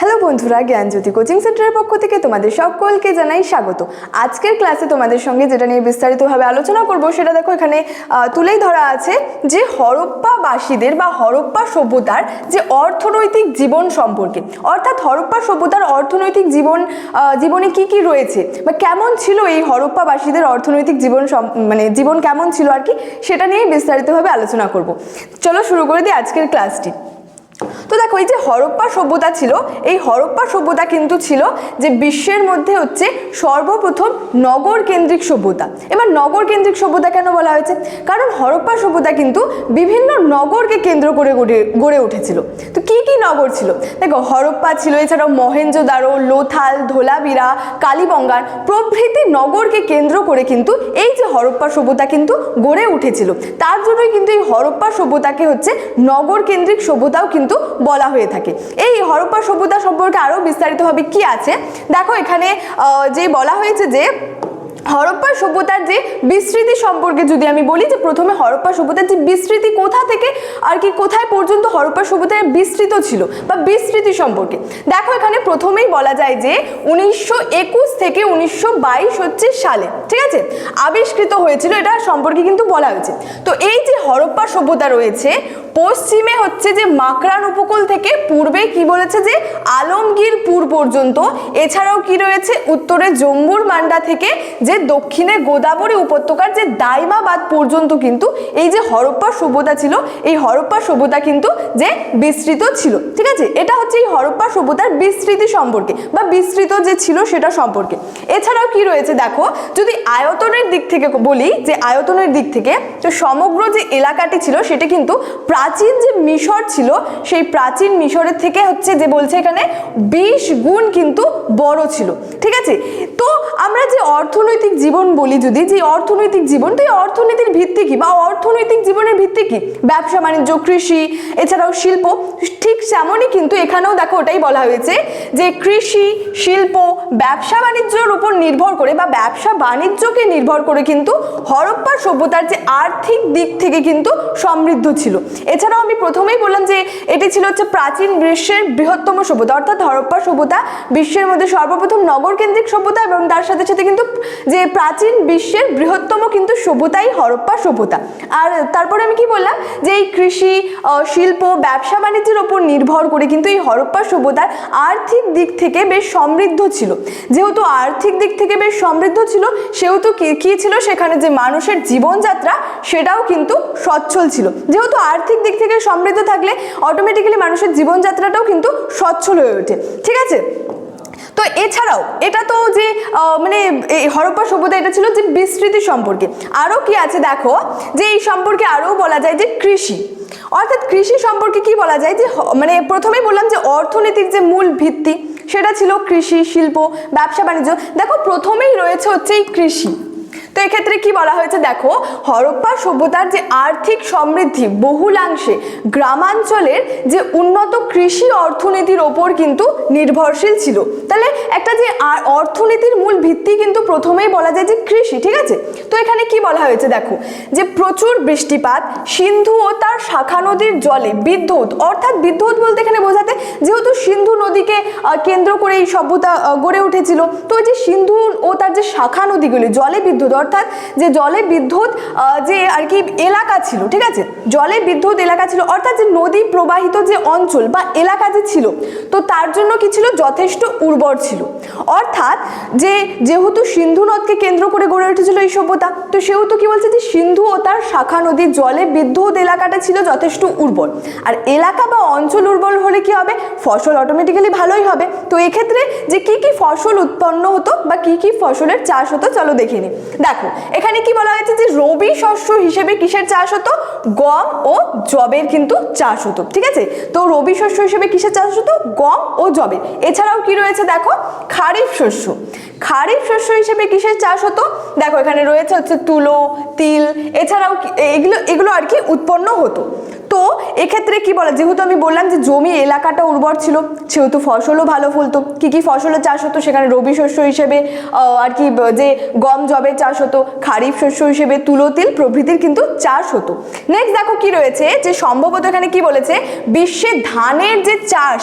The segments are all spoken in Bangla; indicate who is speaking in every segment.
Speaker 1: হ্যালো বন্ধুরা, জ্ঞানজ্যোতি কোচিং সেন্টারের পক্ষ থেকে তোমাদের সকলকে জানাই স্বাগত। আজকের ক্লাসে তোমাদের সঙ্গে যেটা নিয়ে বিস্তারিতভাবে আলোচনা করব, সেটা দেখো এখানে তুলেই ধরা আছে যে হরপ্পাবাসীদের বা হরপ্পা সভ্যতার যে অর্থনৈতিক জীবন সম্পর্কে। অর্থাৎ হরপ্পা সভ্যতার অর্থনৈতিক জীবন জীবনে কি কি রয়েছে বা কেমন ছিল এই হরপ্পাবাসীদের অর্থনৈতিক জীবন মানে জীবন কেমন ছিল আর কি, সেটা নিয়ে বিস্তারিতভাবে আলোচনা করব। চলো শুরু করে দিই আজকের ক্লাসটি দেখো, এই যে হরপ্পা সভ্যতা ছিল, এই হরপ্পা সভ্যতা কিন্তু ছিল যে বিশ্বের মধ্যে হচ্ছে সর্বপ্রথম নগর কেন্দ্রিক সভ্যতা। এবার নগর কেন্দ্রিক সভ্যতা কেন বলা হয়েছে? কারণ হরপ্পা সভ্যতা কিন্তু বিভিন্ন নগরকে কেন্দ্র করে গড়ে উঠেছিল। তো কি কি নগর ছিল? দেখো, হরপ্পা ছিল, এছাড়াও মহেঞ্জোদারো লোথাল, ধোলাবিরা কালীবঙ্গান প্রভৃতি নগরকে কেন্দ্র করে কিন্তু এই যে হরপ্পা সভ্যতা কিন্তু গড়ে উঠেছিল। তার জন্যই কিন্তু এই হরপ্পা সভ্যতাকে হচ্ছে নগর কেন্দ্রিক সভ্যতাও কিন্তু বলা হয়ে থাকে। এই হরপ্পা সভ্যতা সম্পর্কে আরও বিস্তারিতভাবে কি আছে? দেখো এখানে যে বলা হয়েছে যে হরপ্পা সভ্যতার যে বিস্তৃতি সম্পর্কে যদি আমি বলি, যে প্রথমে হরপ্পা সভ্যতার যে বিস্তৃতি কোথা থেকে আর কি কোথায় পর্যন্ত হরপ্পা সভ্যতার বিস্তৃত ছিল বা বিস্তৃতি সম্পর্কে। দেখো এখানে প্রথমেই বলা যায় যে উনিশশো একুশ থেকে উনিশশো বাইশ হচ্ছে সালে, ঠিক আছে? আবিষ্কৃত হয়েছিল, এটা সম্পর্কে কিন্তু বলা হয়েছে। তো এই যে হরপ্পা সভ্যতা রয়েছে পশ্চিমে হচ্ছে যে মাকরান উপকূল থেকে পূর্বে কি বলেছে যে আলমগীরপুর পর্যন্ত, এছাড়াও কি রয়েছে? উত্তরে জম্বুর মান্ডা থেকে যে দক্ষিণে গোদাবরী উপত্যকার যে দাইমাবাদ পর্যন্ত কিন্তু এই যে হরপ্পা সভ্যতা ছিল, এই হরপ্পা সভ্যতা কিন্তু যে বিস্তৃত ছিল। ঠিক আছে? এটা হচ্ছে এই হরপ্পা সভ্যতার বিস্তৃতি সম্পর্কে বা বিস্তৃত যে ছিল সেটা সম্পর্কে। এছাড়াও কি রয়েছে? দেখো, যদি আয়তনের দিক থেকে বলি, যে আয়তনের দিক থেকে, তো সমগ্র যে এলাকাটি ছিল, সেটা কিন্তু প্রাচীন যে মিশর ছিল, সেই প্রাচীন মিশরের থেকে হচ্ছে যে বলছে এখানে বিশ গুণ কিন্তু বড় ছিল। ঠিক আছে? তো আমরা যে অর্থনৈতিক জীবন বলি যদি, যে অর্থনৈতিক জীবন, তো এই অর্থনীতির ভিত্তি কি? বা অর্থনৈতিক জীবনের ভিত্তি কি? ব্যবসা, বাণিজ্য, কৃষি, এছাড়াও শিল্প, ঠিক তেমনই কিন্তু এখানেও দেখো ওটাই বলা হয়েছে যে কৃষি, শিল্প, ব্যবসা, বাণিজ্যের উপর নির্ভর করে বা ব্যবসা, বাণিজ্যকে নির্ভর করে কিন্তু হরপ্পা সভ্যতার যে আর্থিক দিক থেকে কিন্তু সমৃদ্ধ ছিল। এছাড়াও আমি প্রথমেই বললাম যে এটি ছিল হচ্ছে প্রাচীন বিশ্বের বৃহত্তম সভ্যতা, অর্থাৎ হরপ্পা সভ্যতা, বিশ্বের মধ্যে সর্বপ্রথম নগর কেন্দ্রিক সভ্যতা এবং তার সাথে সাথে কিন্তু যে প্রাচীন বিশ্বের বৃহত্তম কিন্তু সভ্যতাই হরপ্পা সভ্যতা। আর তারপরে আমি কি বললাম যে এই কৃষি শিল্প, ব্যবসা বাণিজ্যের ওপর নির্ভর করে কিন্তু এই হরপ্পা সভ্যতার আর্থিক দিক থেকে বেশ সমৃদ্ধ ছিল। যেহেতু আর্থিক দিক থেকে বেশ সমৃদ্ধ ছিল, সেহেতু কি ছিল? সেখানে যে মানুষের জীবনযাত্রা, সেটাও কিন্তু সচ্ছল ছিল। যেহেতু আর্থিক দিক থেকে সমৃদ্ধ থাকলে অটোমেটিক্যালি মানুষের জীবনযাত্রাটাও কিন্তু সচ্ছল হয়ে ওঠে। ঠিক আছে? তো এছাড়াও, এটা তো যে মানে হরপ্পা সভ্যতা, এটা ছিল যে বিস্তৃতি সম্পর্কে। আরও কি আছে দেখো? যে এই সম্পর্কে আরও বলা যায় যে কৃষি। অর্থাৎ কৃষি সম্পর্কে কি বলা যায়? যে মানে প্রথমেই বললাম যে অর্থনীতির যে মূল ভিত্তি, সেটা ছিল কৃষি, শিল্প, ব্যবসা, বাণিজ্য। দেখো, প্রথমেই রয়েছে হচ্ছে এই কৃষি। তো এক্ষেত্রে কি বলা হয়েছে? দেখো, হরপ্পা সভ্যতার যে আর্থিক সমৃদ্ধি বহুলাংশে গ্রামাঞ্চলের যে উন্নত কৃষি অর্থনীতির ওপর কিন্তু নির্ভরশীল ছিল। তাহলে একটা যে অর্থনীতির মূল ভিত্তি কিন্তু প্রথমেই বলা যায় যে কৃষি, ঠিক আছে? তো এখানে কি বলা হয়েছে? দেখো, যে প্রচুর বৃষ্টিপাত, সিন্ধু ও তার শাখা নদীর জলে বিদ্যুৎ, অর্থাৎ বিদ্যুৎ বলতে এখানে বোঝাতে যেহেতু সিন্ধু নদীকে কেন্দ্র করে এই সভ্যতা গড়ে উঠেছিল, তো ওই যে সিন্ধু ও তার যে শাখা নদীগুলি, জলে বিদ্যুৎ অর্থাৎ যে জলে বিদ্যুৎ যে আর কি এলাকা ছিল, ঠিক আছে? জলে বিদ্যুৎ এলাকা ছিল, অর্থাৎ যে নদী প্রবাহিত যে অঞ্চল বা এলাকা যে ছিল, তো তার জন্য কি ছিল? যথেষ্ট উর্বর ছিল। অর্থাৎ যে যেহেতু সিন্ধু নদকে কেন্দ্র করে গড়ে উঠেছিল এই সভ্যতা, তো সেহেতু কি বলছে যে সিন্ধু ও তার শাখা নদীর জলে বিদ্যুৎ এলাকাটা ছিল যথেষ্ট উর্বর। আর এলাকা বা অঞ্চল উর্বর হলে কি হবে? ফসল অটোমেটিক্যালি ভালোই হবে। তো এক্ষেত্রে যে কি কি ফসল উৎপন্ন হতো বা কি কি ফসলের চাষ হতো, চলো দেখে নিই। দেখো এখানে কি বলা হয়েছে যে রবি শস্য হিসেবে কিসের চাষ হতো? গম ও জবের কিন্তু চাষ হতো, ঠিক আছে? তো রবি শস্য হিসেবে কিসের চাষ হতো? গম ও জবের। এছাড়াও কি রয়েছে দেখো? খারিফ শস্য। খারিফ শস্য হিসেবে কিসের চাষ হতো? দেখো, এখানে রয়েছে হচ্ছে তুলো, তিল, এছাড়াও এগুলো এগুলো আর কি উৎপন্ন হতো। তো এক্ষেত্রে কি বলা? যেহেতু আমি বললাম যে জমি এলাকাটা উর্বর ছিল, সেহেতু ফসলও ভালো ফলতো। কি কি ফসলের চাষ হতো? সেখানে রবি শস্য হিসেবে আর কি যে গম জবের চাষ হতো, খারিফ শস্য হিসেবে তুলো, তিল প্রভৃতির কিন্তু চাষ হতো। নেক্সট দেখো কি রয়েছে, যে সম্ভবত এখানে কি বলেছে? বিশ্বে ধানের যে চাষ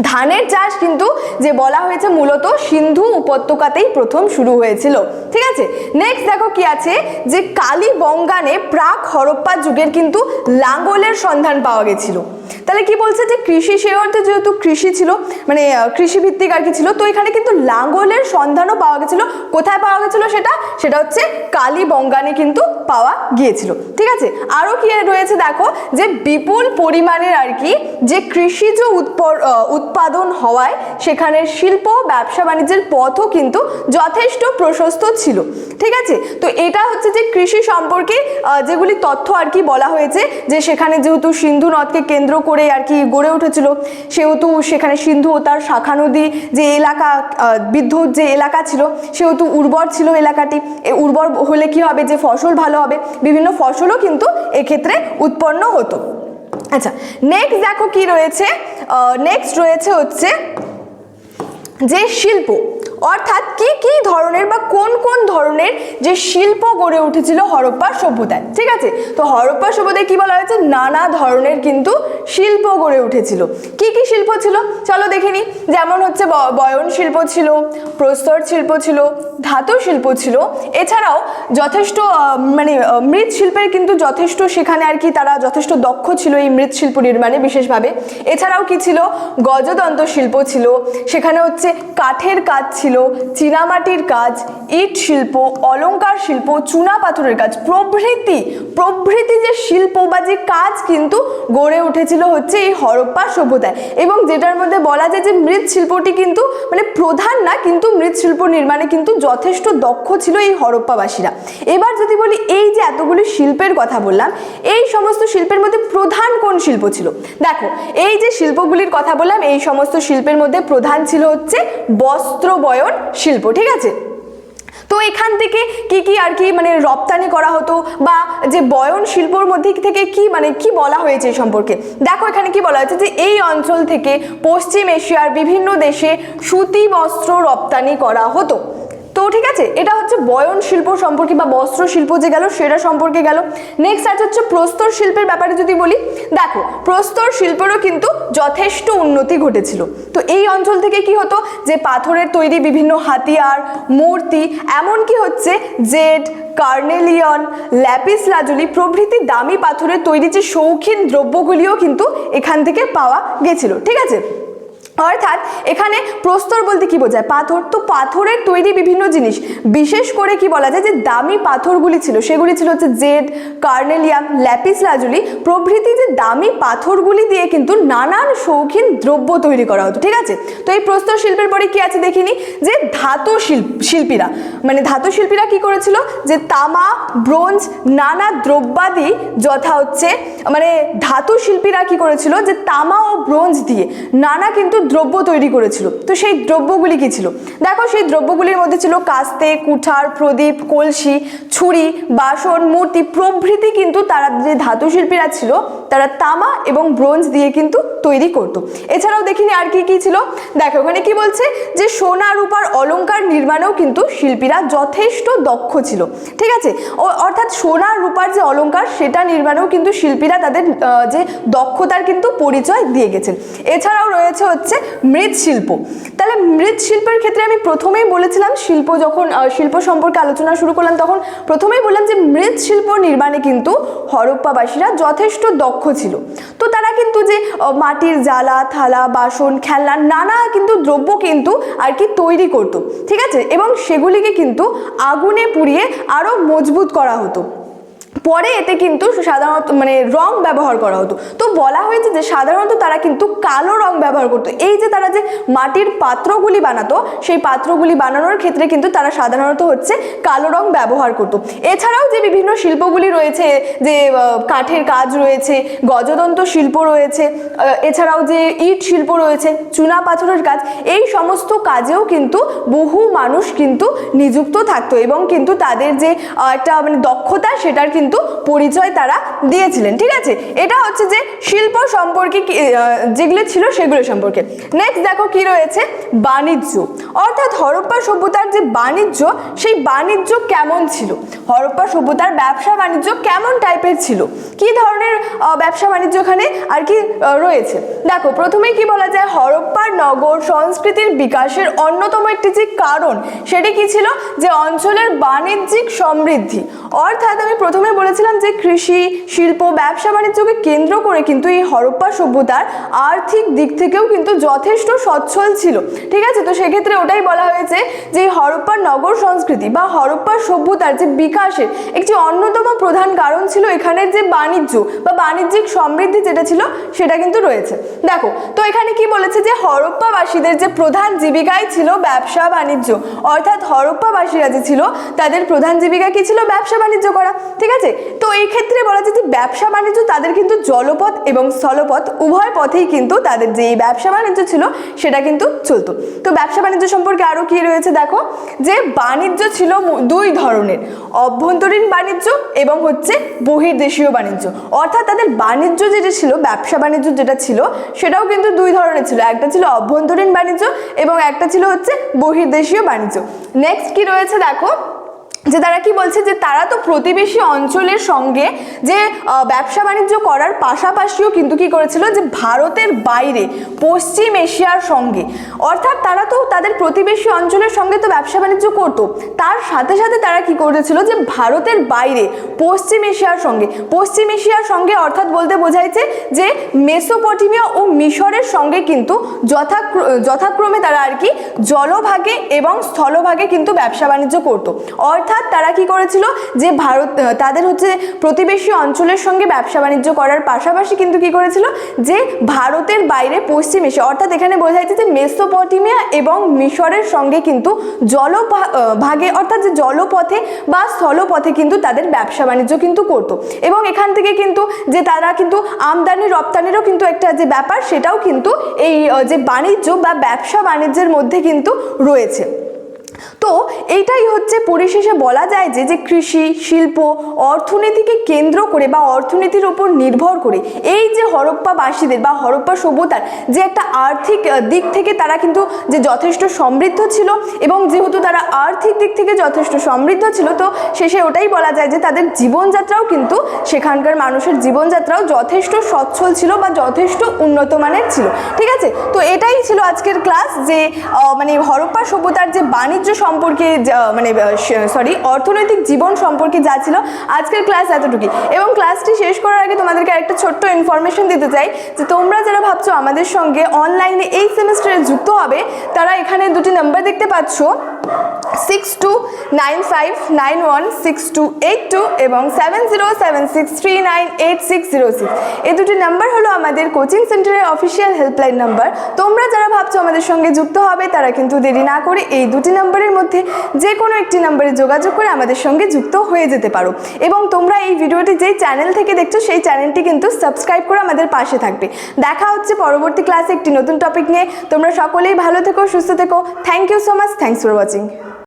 Speaker 1: ধানের চাষ কিন্তু যে বলা হয়েছে মূলত সিন্ধু উপত্যকাতেই প্রথম শুরু হয়েছিল। ঠিক আছে? নেক্সট দেখো কি আছে? যে কালীবঙ্গানে প্রাক হরপ্পা যুগের কিন্তু লাঙ্গলের সন্ধান পাওয়া গেছিল। তাহলে কি বলছে যে কৃষি সে অর্থে যেহেতু কৃষি ছিল মানে কৃষিভিত্তিক আর কি ছিল, তো এখানে কিন্তু লাঙ্গলের সন্ধানও পাওয়া গেছিল। কোথায় পাওয়া গেছিল সেটা? সেটা হচ্ছে কালীবঙ্গানে কিন্তু পাওয়া গিয়েছিল। ঠিক আছে? আরও কি রয়েছে দেখো? যে বিপুল পরিমাণের আর কি, যে কৃষিজ উৎপর উৎপাদন হওয়ায় সেখানে শিল্প, ব্যবসা বাণিজ্যের পথও কিন্তু যথেষ্ট প্রশস্ত ছিল। ঠিক আছে? তো এটা হচ্ছে যে কৃষি সম্পর্কে যেগুলি তথ্য আর কি বলা হয়েছে যে সেখানে যেহেতু সিন্ধু নদকে কেন্দ্র করে আর কি গড়ে উঠেছিল, সেহেতু সেখানে সিন্ধু ও তার শাখা নদী যে এলাকা বিদ্যুৎ যে এলাকা ছিল, সেহেতু উর্বর ছিল এলাকাটি। উর্বর হলে কি হবে? যে ফসল ভালো হবে। বিভিন্ন ফসলও কিন্তু এক্ষেত্রে উৎপন্ন হতো। আচ্ছা নেক্সট দেখো কি রয়েছে নেক্সট রয়েছে হচ্ছে যে শিল্প। অর্থাৎ কি কি ধরনের বা কোন কোন ধরনের যে শিল্প গড়ে উঠেছিল হরপ্পা সভ্যতায়, ঠিক আছে? তো হরপ্পা সভ্যতায় কি বলা হয়েছে? নানা ধরনের কিন্তু শিল্প গড়ে উঠেছিল। কি কি শিল্প ছিল? চলো দেখে যেমন হচ্ছে বয়ন শিল্প ছিল, প্রস্তর শিল্প ছিল ধাতু শিল্প ছিল। এছাড়াও যথেষ্ট মানে আহ, মৃৎ শিল্পের কিন্তু যথেষ্ট সেখানে আর কি তারা যথেষ্ট দক্ষ ছিল এই মৃৎ শিল্প নির্মাণে বিশেষভাবে। এছাড়াও কি ছিল? গজতন্ত্র শিল্প ছিল। সেখানে হচ্ছে কাঠের কাজ ছিল চীনামাটির কাজ ইট শিল্প অলংকার শিল্প চুনা পাথরের কাজ। প্রভৃতি প্রভৃতি যে শিল্প বা যে কাজ কিন্তু গড়ে উঠেছিল হচ্ছে এই হরপ্পা সভ্যতায়। এবং যেটার মধ্যে বলা যায় যে মৃৎ শিল্পটি কিন্তু মানে প্রধান না কিন্তু মৃৎশিল্প নির্মাণে কিন্তু যথেষ্ট দক্ষ ছিল এই হরপ্পাবাসীরা। এবার যদি বলি এই যে এতগুলি শিল্পের কথা বললাম, এই সমস্ত শিল্পের মধ্যে প্রধান কোন শিল্প ছিল? দেখো, এই যে শিল্পগুলির কথা বললাম, এই সমস্ত শিল্পের মধ্যে প্রধান ছিল হচ্ছে বস্ত্র বয়ন শিল্প, ঠিক আছে? তো এখান থেকে কি কি আর কি মানে রপ্তানি করা হতো বা যে বয়ন শিল্পর মধ্যে থেকে কি মানে কি বলা হয়েছে এই সম্পর্কে? দেখো এখানে কি বলা হয়েছে যে এই অঞ্চল থেকে পশ্চিম এশিয়ার বিভিন্ন দেশে সুতি বস্ত্র রপ্তানি করা হতো। তো ঠিক আছে, এটা হচ্ছে বয়ন শিল্প সম্পর্কে বা বস্ত্র শিল্প যে গেল সেটা সম্পর্কে গেল। নেক্সট আছে হচ্ছে প্রস্তর শিল্পের ব্যাপারে যদি বলি, দেখো প্রস্তর শিল্পেরও কিন্তু যথেষ্ট উন্নতি ঘটেছিল। তো এই অঞ্চল থেকে কি হতো যে পাথরের তৈরি বিভিন্ন হাতিয়ার, মূর্তি, এমনকি হচ্ছে জেড, কার্নেলিয়ন, ল্যাপিস লাজুলি প্রভৃতি দামি পাথরের তৈরি যে শৌখিন দ্রব্যগুলিও কিন্তু এখান থেকে পাওয়া গেছিল। ঠিক আছে? অর্থাৎ এখানে প্রস্তর বলতে কি বোঝায়? পাথর। তো পাথরের তৈরি বিভিন্ন জিনিস। বিশেষ করে কি বলা যায় যে দামি পাথরগুলি ছিল, সেগুলি ছিল হচ্ছে জেড, কার্নেলিয়াম, ল্যাপিস লাজুলি প্রভৃতি যে দামি পাথরগুলি দিয়ে কিন্তু নানান শৌখিন দ্রব্য তৈরি করা হতো। ঠিক আছে? তো এই প্রস্তর শিল্পের পরে কি আছে দেখিনি? যে ধাতু শিল্প, শিল্পীরা। মানে ধাতু শিল্পীরা কি করেছিল? যে তামা, ব্রোঞ্জ, নানা দ্রব্যাদি যথা হচ্ছে মানে ধাতু শিল্পীরা কি করেছিল? যে তামা ও ব্রোঞ্জ দিয়ে নানা কিন্তু দ্রব্য তৈরি করেছিল। তো সেই দ্রব্যগুলি কি ছিল? দেখো সেই দ্রব্যগুলির মধ্যে ছিল কাস্তে, কুঠার, প্রদীপ, কলসি, ছুরি, বাসন, মূর্তি প্রভৃতি কিন্তু তারা যে ধাতু শিল্পীরা ছিল, তারা তামা এবং ব্রোঞ্জ দিয়ে কিন্তু তৈরি করতো। এছাড়াও দেখিনি আর কি কি ছিল? দেখো ওখানে কি বলছে যে সোনা, রূপার অলঙ্কার নির্মাণেও কিন্তু শিল্পীরা যথেষ্ট দক্ষ ছিল। ঠিক আছে? অর্থাৎ সোনা, রূপার যে অলঙ্কার, সেটা নির্মাণেও কিন্তু শিল্পীরা তাদের যে দক্ষতার কিন্তু পরিচয় দিয়ে গেছেন। এছাড়াও রয়েছে হচ্ছে মৃৎশিল্প। তাহলে মৃৎশিল্পের ক্ষেত্রে আমি প্রথমেই বলেছিলাম শিল্প যখন শিল্প সম্পর্কে আলোচনা শুরু করলাম, তখন প্রথমেই বললাম যে মৃৎশিল্প নির্মাণে কিন্তু হরপ্পাবাসীরা যথেষ্ট দক্ষ ছিল। তো তারা কিন্তু যে মাটির জ্বালা, থালা, বাসন, খেলনা নানা কিন্তু দ্রব্য কিন্তু আর কি তৈরি করতো। ঠিক আছে? এবং সেগুলিকে কিন্তু আগুনে পুড়িয়ে আরও মজবুত করা হতো। পরে এতে কিন্তু সাধারণত মানে রং ব্যবহার করা হতো। তো বলা হয়েছে যে সাধারণত তারা কিন্তু কালো রং ব্যবহার করতো। এই যে তারা যে মাটির পাত্রগুলি বানাতো, সেই পাত্রগুলি বানানোর ক্ষেত্রে কিন্তু তারা সাধারণত হচ্ছে কালো রং ব্যবহার করতো। এছাড়াও যে বিভিন্ন শিল্পগুলি রয়েছে, যে কাঠের কাজ রয়েছে গজদন্ত শিল্প রয়েছে এছাড়াও যে ইট শিল্প রয়েছে, চুনা পাথরের কাজ, এই সমস্ত কাজেও কিন্তু বহু মানুষ কিন্তু নিযুক্ত থাকতো এবং কিন্তু তাদের যে একটা মানে দক্ষতা, সেটার কিন্তু কিন্তু পরিচয় তারা দিয়েছিলেন, ঠিক আছে? এটা হচ্ছে যে শিল্প সম্পর্কে যেগুলো ছিল সেগুলো সম্পর্কে। নেক্সট দেখো কি রয়েছে? বাণিজ্য। অর্থাৎ হরপ্পা সভ্যতার যে বাণিজ্য, সেই বাণিজ্য কেমন ছিল? হরপ্পা সভ্যতার ব্যবসা বাণিজ্য কেমন টাইপের ছিল? কি ধরনের ব্যবসা বাণিজ্য এখানে আর কি রয়েছে? দেখো, প্রথমেই কি বলা যায়, হরপ্পার নগর সংস্কৃতির বিকাশের অন্যতম একটি যে কারণ, সেটি কি ছিল? যে অঞ্চলের বাণিজ্যিক সমৃদ্ধি। অর্থাৎ আমি প্রথমে বলেছিলাম যে কৃষি, শিল্প, ব্যবসা বাণিজ্যকে কেন্দ্র করে কিন্তু এই হরপ্পা সভ্যতার আর্থিক দিক থেকেও কিন্তু যথেষ্ট সচ্ছল ছিল। ঠিক আছে? তো সেক্ষেত্রে ওটাই বলা হয়েছে যে হরপ্পার নগর সংস্কৃতি বা হরপ্পার সভ্যতার যে বিকাশের একটি অন্যতম প্রধান কারণ ছিল এখানের যে বাণিজ্য বা বাণিজ্যিক সমৃদ্ধি যেটা ছিল সেটা কিন্তু রয়েছে। দেখো, তো এখানে কি বলেছে যে হরপ্পাবাসীদের যে প্রধান জীবিকাই ছিল ব্যবসা বাণিজ্য। অর্থাৎ হরপ্পাবাসীরা যে ছিল, তাদের প্রধান জীবিকা কি ছিল? ব্যবসা বাণিজ্য করা, ঠিক আছে? তো এই ক্ষেত্রে বলা যায় যে ব্যবসা বাণিজ্য তাদের কিন্তু জলপথ এবং স্থলপথ, উভয় পথেই কিন্তু তাদের যে ব্যবসা বাণিজ্য ছিল সেটা কিন্তু চলতো। তো ব্যবসা বাণিজ্য সম্পর্কে আরও কি রয়েছে দেখো? যে বাণিজ্য ছিল দুই ধরনের, অভ্যন্তরীণ বাণিজ্য এবং হচ্ছে বহির্দেশীয় বাণিজ্য। অর্থাৎ তাদের বাণিজ্য যেটা ছিল, ব্যবসা বাণিজ্য যেটা ছিল, সেটাও কিন্তু দুই ধরনের ছিল। একটা ছিল অভ্যন্তরীণ বাণিজ্য এবং একটা ছিল হচ্ছে বহির্দেশীয় বাণিজ্য। নেক্সট কি রয়েছে দেখো? যে তারা কি বলছে যে তারা তো প্রতিবেশী অঞ্চলের সঙ্গে যে ব্যবসা বাণিজ্য করার পাশাপাশিও কিন্তু কি করেছিল যে ভারতের বাইরে, পশ্চিম এশিয়ার সঙ্গে। অর্থাৎ তারা তো তাদের প্রতিবেশী অঞ্চলের সঙ্গে তো ব্যবসা বাণিজ্য করতো। তার সাথে সাথে তারা কি করেছিল যে ভারতের বাইরে, পশ্চিম এশিয়ার সঙ্গে, পশ্চিম এশিয়ার সঙ্গে অর্থাৎ বলতে বোঝাইছে যে মেসোপটেমিয়া ও মিশরের সঙ্গে কিন্তু যথাক্র- যথাক্রমে তারা আর কি জলভাগে এবং স্থলভাগে কিন্তু ব্যবসা বাণিজ্য করতো। অর্থাৎ তারা কি করেছিল? যে ভারত তাদের হচ্ছে প্রতিবেশী অঞ্চলের সঙ্গে ব্যবসা বাণিজ্য করার পাশাপাশি কিন্তু কি করেছিল? যে ভারতের বাইরে পশ্চিম এশিয়া, অর্থাৎ এখানে বোঝাইছে যে মেসোপটেমিয়া এবং মিশরের সঙ্গে কিন্তু জল ভাগে, অর্থাৎ যে জলপথে বা স্থলপথে কিন্তু তাদের ব্যবসা বাণিজ্য কিন্তু করতো। এবং এখান থেকে কিন্তু যে তারা কিন্তু আমদানি, রপ্তানিরও কিন্তু একটা যে ব্যাপার, সেটাও কিন্তু এই যে বাণিজ্য বা ব্যবসা বাণিজ্যের মধ্যে কিন্তু রয়েছে। তো এইটাই হচ্ছে পরিশেষে বলা যায় যে যে কৃষি, শিল্প, অর্থনীতিকে কেন্দ্র করে বা অর্থনীতির উপর নির্ভর করে এই যে হরপ্পাবাসীদের বা হরপ্পা সভ্যতার যে একটা আর্থিক দিক থেকে তারা কিন্তু যে যথেষ্ট সমৃদ্ধ ছিল এবং যেহেতু তারা আর্থিক দিক থেকে যথেষ্ট সমৃদ্ধ ছিল, তো শেষে ওটাই বলা যায় যে, তাদের জীবনযাত্রাও কিন্তু সেখানকার মানুষের জীবনযাত্রাও যথেষ্ট সচ্ছল ছিল বা যথেষ্ট উন্নত মানের ছিল। ঠিক আছে? তো এটাই ছিল আজকের ক্লাস যে মানে হরপ্পা সভ্যতার যে বাণিজ্য সম্পর্কে মানে সরি অর্থনৈতিক জীবন সম্পর্কে যা ছিল, আজকের ক্লাস এতটুকুই। এবং ক্লাসটি শেষ করার আগে তোমাদেরকে একটা ছোট্ট ইনফরমেশন দিতে চাই যে, তোমরা যারা ভাবছ আমাদের সঙ্গে অনলাইনে এই সেমিস্টারে যুক্ত হবে, তারা এখানে দুটি নাম্বার দেখতে পাচ্ছ six two nine five nine one six two eight two এবং seven zero seven six three nine eight six zero six এই দুটি নাম্বার হলো আমাদের কোচিং সেন্টারের অফিসিয়াল হেল্পলাইন নাম্বার তোমরা যারা ভাবছ আমাদের সঙ্গে যুক্ত হবে, তারা কিন্তু দেরি না করে এই দুটি নাম্বারের মধ্যে যে কোনো একটি নাম্বারে যোগাযোগ করে আমাদের সঙ্গে যুক্ত হয়ে যেতে পারো। এবং তোমরা এই ভিডিওটি যেই চ্যানেল থেকে দেখছ, সেই চ্যানেলটি কিন্তু সাবস্ক্রাইব করে আমাদের পাশে থাকবে। দেখা হচ্ছে পরবর্তী ক্লাসে একটি নতুন টপিক নিয়ে। তোমরা সকলেই ভালো থেকো, সুস্থ থেকো। Thank you so much thanks for watching